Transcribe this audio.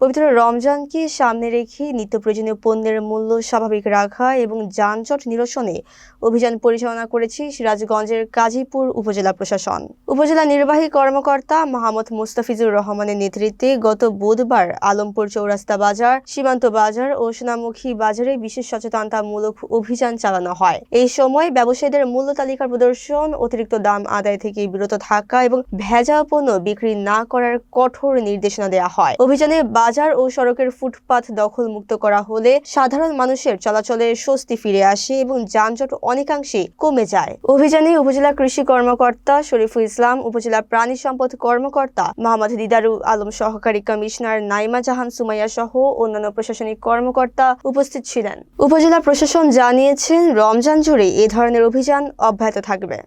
পবিত্র রমজানকে সামনে রেখে নিত্য প্রয়োজনীয় পণ্যের মূল্য স্বাভাবিক রাখা এবং যানজট নিরসনে অভিযান পরিচালনা করেছে সিরাজগঞ্জের কাজীপুর উপজেলা প্রশাসন। উপজেলা নির্বাহী কর্মকর্তা মোহাম্মদ মুস্তাফিজুর রহমানের নেতৃত্বে গত বুধবার আলমপুর চৌরাস্তা বাজার, সীমান্ত বাজার ও সোনামুখী বাজারে বিশেষ সচেতনতামূলক অভিযান চালানো হয়। এই সময় ব্যবসায়ীদের মূল্য তালিকা প্রদর্শন, অতিরিক্ত দাম আদায় থেকে বিরত থাকা এবং ভেজা পণ্য বিক্রি না করার কঠোর নির্দেশনা দেওয়া হয়। অভিযানে বাজার ও সড়কের ফুটপাত দখল মুক্ত করা হলে সাধারণ মানুষের চলাচলে স্বস্তি ফিরে আসে এবং যানজট অনেকাংশে কমে যায়। অভিযানে উপজেলা কৃষি কর্মকর্তা শরীফুল ইসলাম, উপজেলা প্রাণী সম্পদ কর্মকর্তা মোহাম্মদ দিদারু আলম সহকারী কমিশনার নাইমা জাহান সুমাইয়া সহ অন্যান্য প্রশাসনিক কর্মকর্তা উপস্থিত ছিলেন। উপজেলা প্রশাসন জানিয়েছেন, রমজান জুড়ে এ ধরনের অভিযান অব্যাহত থাকবে।